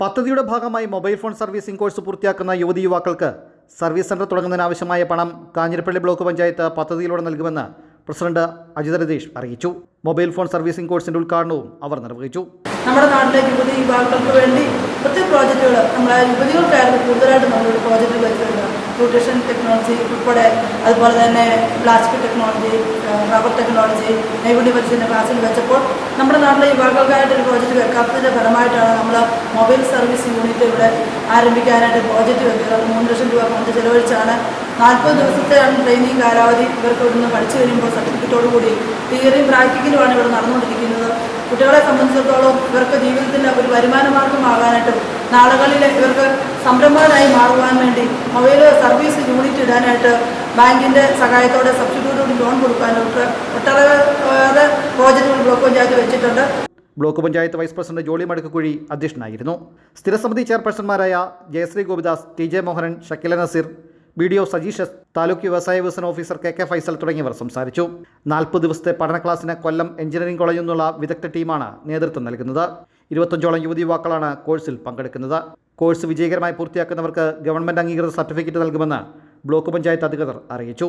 പദ്ധതിയുടെ ഭാഗമായി mobile phone servicing course പൂർത്തിയാക്കുന്ന യുവതി യുവാക്കൾക്ക് സർവീസ് സെന്റർ തുടങ്ങുന്നതിനാവശ്യമായ പണം കാഞ്ഞിരപ്പള്ളി ബ്ലോക്ക് പഞ്ചായത്ത് പദ്ധതിയിലൂടെ നൽകുമെന്ന് പ്രസിഡന്റ് അജിത രതീഷ് അറിയിച്ചു. മൊബൈൽ ഫോൺ സർവീസിംഗ് കോഴ്സിന്റെ ഉദ്ഘാടനവും അവർ നിർവഹിച്ചു. നമ്മുടെ നാട്ടിലെ യുവതി യുവാക്കൾക്ക് വേണ്ടി ഒത്തിരി പ്രോജക്റ്റുകൾ നമ്മളെ യുവതികൾക്കായിരുന്നു കൂടുതലായിട്ട് നമ്മളൊരു പ്രോജക്റ്റ് വെച്ചിട്ടുണ്ട്. ന്യൂട്രീഷൻ ടെക്നോളജി ഉൾപ്പെടെ അതുപോലെ തന്നെ പ്ലാസ്റ്റിക് ടെക്നോളജി റബ്ബർ ടെക്നോളജി നൈപുണ്യ പരിശീലന ക്ലാസ്സിൽ വെച്ചപ്പോൾ നമ്മുടെ നാട്ടിലെ യുവാക്കൾക്കായിട്ട് ഒരു പ്രോജക്റ്റ് വെക്കാത്തതിന്റെ ഫലമായിട്ടാണ് നമ്മൾ മൊബൈൽ സർവീസ് യൂണിറ്റ് ഇവിടെ ആരംഭിക്കാനായിട്ട് പ്രോജക്റ്റ് വെക്കുന്നത് അത് മൂന്ന് ലക്ഷം രൂപ കൊണ്ട് ചെലവഴിച്ചാണ്. നാൽപ്പത് ദിവസത്തെയാണ് ട്രെയിനിങ് കാലാവധി ഇവർക്ക് ഇവിടുന്ന് പഠിച്ചു കഴിയുമ്പോൾ സർട്ടിഫിക്കറ്റോടു കൂടി തിയറിയും പ്രാക്ടിക്കലുമാണ് ഇവിടെ നടന്നുകൊണ്ടിരിക്കുന്നത്. കുട്ടികളെ സംബന്ധിച്ചിടത്തോളം ഇവർക്ക് ജീവിതത്തിന്റെ ഒരു വരുമാന മാർഗമാകാനായിട്ടും നാളുകളിൽ ഇവർക്ക് സംരംഭകരായി മാറുവാൻ വേണ്ടി മൊബൈൽ സർവീസ് യൂണിറ്റ് ഇടാനായിട്ട് ബാങ്കിന്റെ സഹായത്തോടെ സബ്സിഡിയോടുകൂടി ലോൺ കൊടുക്കാനായിട്ട് ഒട്ടേറെ പ്രോജക്റ്റുകൾ ബ്ലോക്ക് പഞ്ചായത്ത് വെച്ചിട്ടുണ്ട്. Block panchayat vice president Jolly Madakkukuzhi അധ്യക്ഷനായിരുന്നു. സ്ഥിരസമിതി ചെയർപേഴ്സൺമാരായ Jayasree Gopidas T J Mohanan Shakkila Naseer B D O Sajeesh taluk വ്യവസായ വികസന ഓഫീസർ കെ കെ ഫൈസൽ തുടങ്ങിയവർ സംസാരിച്ചു. നാൽപ്പത് ദിവസത്തെ പഠന ക്ലാസ്സിന് കൊല്ലം എഞ്ചിനീയറിംഗ് കോളേജിൽ നിന്നുള്ള വിദഗ്ധ ടീമാണ് നേതൃത്വം നൽകുന്നത്. ഇരുപത്തഞ്ചോളം യുവതി യുവാക്കളാണ് കോഴ്സിൽ പങ്കെടുക്കുന്നത്. കോഴ്സ് വിജയകരമായി പൂർത്തിയാക്കുന്നവർക്ക് ഗവൺമെന്റ് അംഗീകൃത സർട്ടിഫിക്കറ്റ് നൽകുമെന്ന് ബ്ലോക്ക് പഞ്ചായത്ത് അധികൃതർ അറിയിച്ചു.